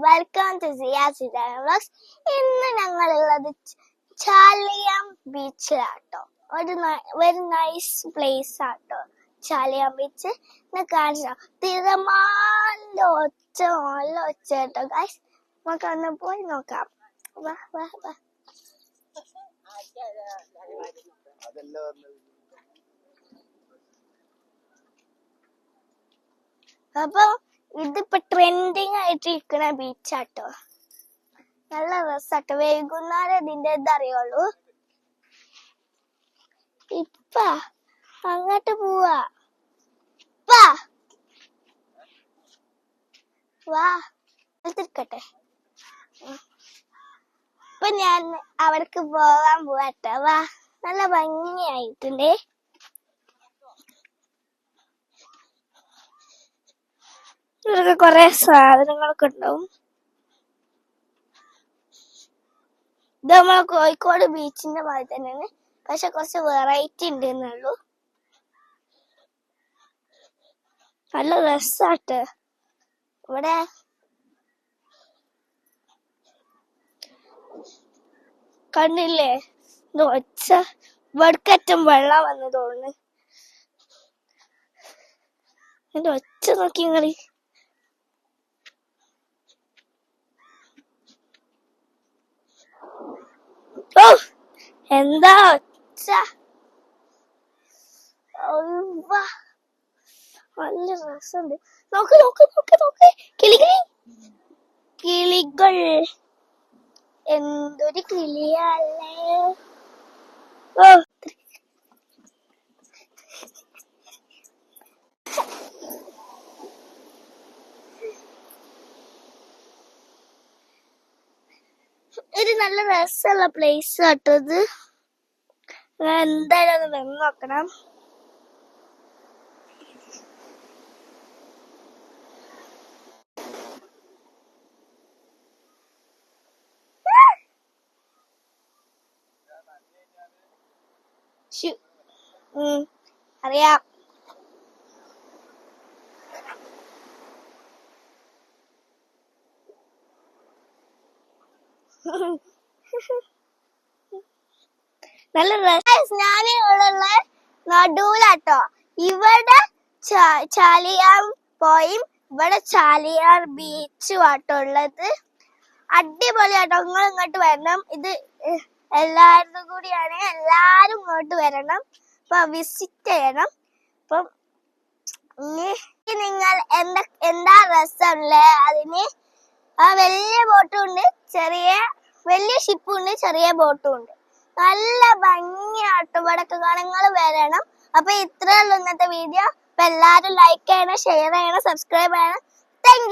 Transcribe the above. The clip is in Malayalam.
വെൽക്കം ടു സിയാസ് ഇന്ന് ഞങ്ങളുള്ളത് ചാലിയം ബീച്ചിലാട്ടോ ഒരു വെരി നൈസ് പ്ലേസ് ആട്ടോ ചാലിയം ബീച്ച് കാണിച്ചു തിരമാലിന്റെ ഒച്ച നല്ല ഒച്ച കേട്ടോ ഗൈസ് നമുക്ക് അന്ന് പോയി നോക്കാം. വാ വാ വാ. അപ്പൊ ഇതിപ്പോ ട്രെൻഡിങ് ആയിട്ട് ഇരിക്കുന്ന ബീച്ചാട്ടോ നല്ല രസാട്ടോ. വൈകുന്നേരം ഇതിന്റെ ഇതറിയുള്ളൂ. ഇപ്പ അങ്ങോട്ട് പോവാ. വാ. തിരിക്കട്ടെ ഇപ്പൊ ഞാൻ അവർക്ക് പോകാൻ പോവാട്ടോ. വാ. നല്ല ഭംഗിയായിട്ടുണ്ടേ. ഇവിടൊക്കെ കൊറേ സാധനങ്ങളൊക്കെ ഉണ്ടാവും. ഇത് നമ്മളെ കോഴിക്കോട് ബീച്ചിന്റെ മാതിരി തന്നെയാണ്. പക്ഷെ കുറച്ച് വെറൈറ്റി ഉണ്ട് എന്നുള്ളൂ നല്ല രസാട്ട്. ഇവിടെ കണ്ടില്ലേ? ഒച്ച വെടുക്കറ്റം വെള്ളം വന്നു തോന്നുന്നു. എന്റെ ഒച്ച നോക്കി നിങ്ങൾ എന്താ ഒച്ച. നല്ല രസമുണ്ട്. നോക്ക് നോക്ക് നോക്ക് നോക്ക്. കിളികിളി. കിളികൾ. എന്തൊരു കിളിയല്ലേ ഇത് നല്ല രസമുള്ള പ്ലേസ് കേട്ടോ ഇത്. എന്തായാലും ഒന്ന് വന്ന് നോക്കണം. അറിയാം. നല്ല സ്നാനുള്ള നടുവിലാട്ടോ ഇവിടെ ചാലിയാർ പോയും. ഇവിടെ ചാലിയാർ ബീച്ചും ആട്ടോ ഉള്ളത്. അടിപൊളിയാട്ടോ. നിങ്ങൾ ഇങ്ങോട്ട് വരണം. ഇത് എല്ലാവരുടെ എല്ലാവരും കൂടിയാണ്. എല്ലാരും ഇങ്ങോട്ട് വരണം. അപ്പൊ വിസിറ്റ് ചെയ്യണം. അപ്പം നിങ്ങൾ എന്താ എന്താ രസമല്ലേ അതിന്? ആ വലിയ ബോട്ടും ഉണ്ട് ചെറിയ വലിയ ഷിപ്പും ഉണ്ട് ചെറിയ ബോട്ടും ഉണ്ട് നല്ല ഭംഗി ആട്ടുപടക്ക് കാണങ്ങൾ വരണം. അപ്പൊ ഇത്രയുള്ള ഇന്നത്തെ വീഡിയോ അപ്പൊ എല്ലാരും ലൈക്ക് ചെയ്യണം ഷെയർ ചെയ്യണം സബ്സ്ക്രൈബ് ചെയ്യണം. താങ്ക്